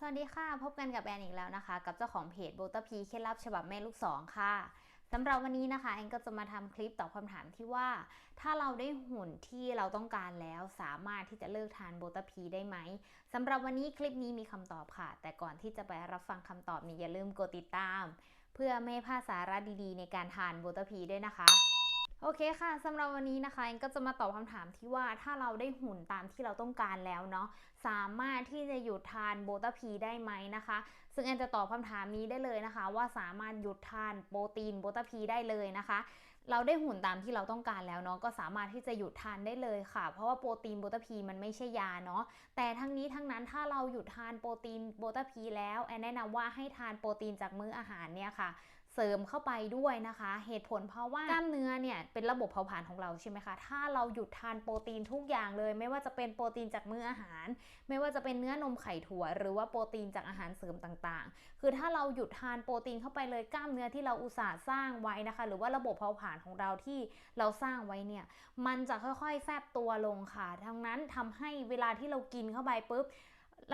สวัสดีค่ะ พบกันกับแอนอีกแล้วนะคะ กับเจ้าของเพจโบตพีเคล็ดลับฉบับแม่ลูกสองค่ะสำหรับวันนี้นะคะแอนก็จะมาทำคลิปตอบคำถามที่ว่า ถ้าเราได้หุ่นที่เราต้องการแล้วสามารถที่จะเลิกทานโบตพีได้ไหมสำหรับวันนี้คลิปนี้มีคำตอบค่ะ แต่ก่อนที่จะไปรับฟังคำตอบนี้อย่าลืมกดติดตาม เพื่อไม่พลาดสาระดีๆ ในการทานโบตพีด้วยนะคะ โอเคค่ะสำหรับวันนี้นะคะแอนก็จะมาตอบคำถามที่ว่าถ้าเราได้หุ่นตามที่เราต้องการแล้วเนาะสามารถที่จะหยุดทานโบตาพีได้ไหมนะคะ ซึ่งแอนจะตอบคำถามนี้ได้เลยนะคะ ว่าสามารถหยุดทานโปรตีนโบตาพีได้เลยนะคะ เราได้หุ่นตามที่เราต้องการแล้วเนาะก็สามารถที่จะหยุดทานได้เลยค่ะ เพราะว่าโปรตีนโบตาพีมันไม่ใช่ยาเนาะแต่ทั้งนี้ทั้งนั้นถ้าเราหยุดทานโปรตีนโบตาพีแล้วแอนแนะนำว่าให้ทานโปรตีนจากมื้ออาหารเนี่ยค่ะ เสริมเข้าไปด้วยนะคะ เหตุผลเพราะว่ากล้ามเนื้อเนี่ยเป็นระบบเผาผลาญของเราใช่ไหมคะ ถ้าเราหยุดทานโปรตีนทุกอย่างเลย ไม่ว่าจะเป็นโปรตีนจากมื้ออาหาร ไม่ว่าจะเป็นเนื้อนมไข่ถั่ว หรือว่าโปรตีนจากอาหารเสริมต่างๆ คือถ้าเราหยุดทานโปรตีนเข้าไปเลยกล้ามเนื้อที่เราอุตส่าห์สร้างไว้นะคะ หรือว่าระบบเผาผลาญของเราที่เราสร้างไว้เนี่ยมันจะค่อยๆ แฟบตัวลงค่ะทั้งนั้นทำให้เวลาที่เรากินเข้าไปปุ๊บ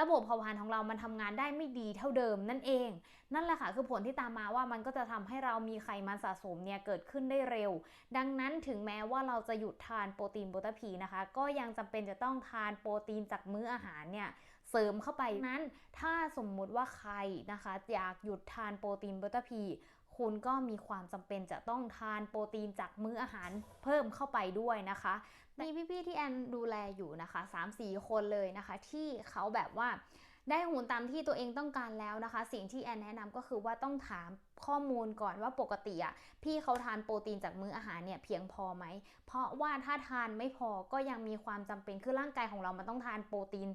ระบบเผาผลาญของเรามันทำงานได้ไม่ดีเท่าเดิมนั่นเอง นั่นแหละค่ะคือผลที่ตามมาว่ามันก็จะทำให้เรามีไขมันสะสมเนี่ยเกิดขึ้นได้เร็ว ดังนั้นถึงแม้ว่าเราจะหยุดทานโปรตีนโบตาพีนะคะ ก็ยังจำเป็นจะต้องทานโปรตีนจากมื้ออาหารเนี่ย เสริมเข้าไปนั้น ถ้าสมมุติว่าใครนะคะ อยากหยุดทานโปรตีนโบตาพีคุณก็มีความจำเป็นจะต้องทานโปรตีนจากมื้ออาหารเพิ่มเข้าไปด้วยนะคะ มีพี่ๆที่แอนดูแลอยู่นะคะ 3-4 คนเลยนะคะ ที่เขาแบบว่าได้หุ่นตามที่ตัวเองต้องการแล้วนะคะ สิ่งที่แอนแนะนำก็คือว่าต้องถามข้อมูลก่อนว่าปกติอะพี่เขาทานโปรตีนจากมื้ออาหารเนี่ยเพียงพอไหม เพราะว่าถ้าทานไม่พอก็ยังมีความจำเป็นคือร่างกายของเรามันต้องทานโปรตีน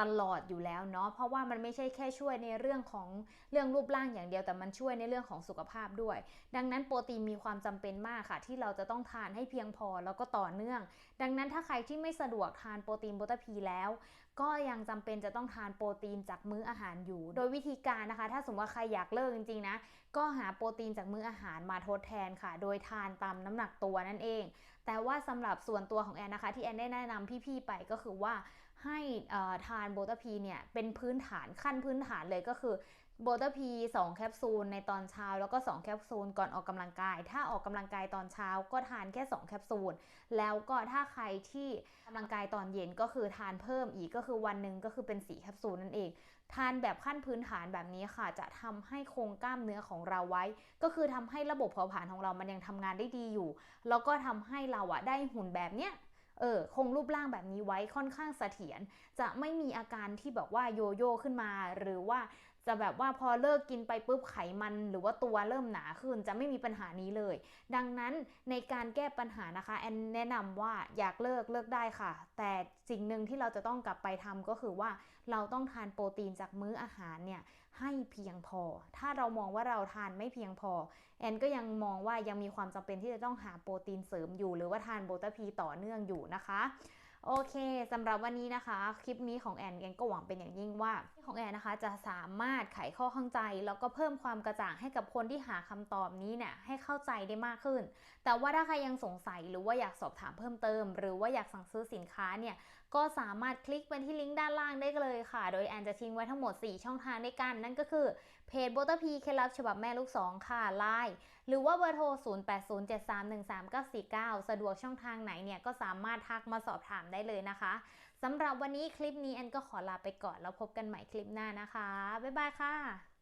ตลอดอยู่แล้วเนาะเพราะว่ามันไม่ใช่แค่ช่วยในเรื่องของเรื่องรูปร่างอย่างเดียวแต่มันช่วยในเรื่องของสุขภาพด้วย ดังนั้นโปรตีนมีความจำเป็นมากค่ะ ที่เราจะต้องทานให้เพียงพอแล้วก็ต่อเนื่อง ดังนั้นถ้าใครที่ไม่สะดวกทานโปรตีนโบตาพีแล้ว ก็ยังจำเป็นจะต้องทานโปรตีนจากมื้ออาหารอยู่ โดยวิธีการนะคะ ถ้าสมมติว่าใครอยากเลิกจริงๆนะก็หาโปรตีนจากมื้ออาหารมาทดแทนค่ะ โดยทานตามน้ำหนักตัวนั่นเอง แต่ว่าสำหรับส่วนตัวของแอนนะคะ ที่แอนได้แนะนำพี่ๆไปก็คือว่า ให้ทานโบตาพีเนี่ยเป็นพื้นฐานขั้นพื้นฐานเลยก็คือโบตาพี2แคปซูลในตอนเช้าแล้วก็ 2 แคปซูลก่อนออกกำลังกาย ถ้าออกกำลังกายตอนเช้าก็ทานแค่ 2 แคปซูล แล้วก็ถ้าใครที่กำลังกายตอนเย็นก็คือทานเพิ่มอีกก็คือวันหนึ่งก็คือเป็น4แคปซูลนั่นเอง ทานแบบขั้นพื้นฐานแบบนี้ค่ะ จะทำให้โครงกล้ามเนื้อของเราไว้ ก็คือทำให้ระบบเผาผลาญของเรามันยังทำงานได้ดีอยู่ แล้วก็ทำให้เราอะได้หุ่นแบบเนี้ย เออคงรูปร่างแบบนี้ไว้ค่อนข้างเสถียรจะไม่มีอาการที่แบบว่าโยโย่ขึ้นมา หรือว่า จะแบบว่าพอเลิกกินไปปุ๊บไขมัน หรือว่าตัวเริ่มหนาขึ้นจะไม่มีปัญหานี้เลย ดังนั้นในการแก้ปัญหานะคะแอนแนะนำว่าอยากเลิกเลิกได้ค่ะ แต่สิ่งหนึ่งที่เราจะต้องกลับไปทำก็คือว่าเราต้องทานโปรตีนจากมื้ออาหารเนี่ยให้เพียงพอ ถ้าเรามองว่าเราทานไม่เพียงพอ แอนก็ยังมองว่ายังมีความจำเป็นที่จะต้องหาโปรตีนเสริมอยู่ หรือว่าทานโบตาพีต่อเนื่องอยู่นะคะ โอเคสำหรับวันนี้นะคะ คลิปนี้ของแอนแอนก็หวังเป็นอย่างยิ่งว่าของแอนนะคะจะสามารถไขข้อข้องใจ แล้วก็เพิ่มความกระจ่างให้กับคนที่หาคำตอบนี้เนี่ยให้เข้าใจได้มากขึ้น แต่ว่าถ้าใครยังสงสัยหรือว่าอยากสอบถามเพิ่มเติม หรือว่าอยากสั่งซื้อสินค้าเนี่ย ก็สามารถคลิกไปที่ลิงก์ด้านล่างได้เลยค่ะ โดยแอนจะทิ้งไว้ทั้งหมด 4 ช่องทางด้วยกัน นั่นก็คือเพจโบตพีเคลับฉบับแม่ลูก 2 ค่ะไลน์หรือว่าเบอร์โทร 0807313949 สะดวกช่องทางไหนเนี่ยก็สามารถทักมาสอบถามได้เลยนะคะสำหรับวันนี้คลิปนี้แอนก็ขอลาไปก่อนแล้วพบกันใหม่คลิปหน้านะคะ บ๊ายบายค่ะ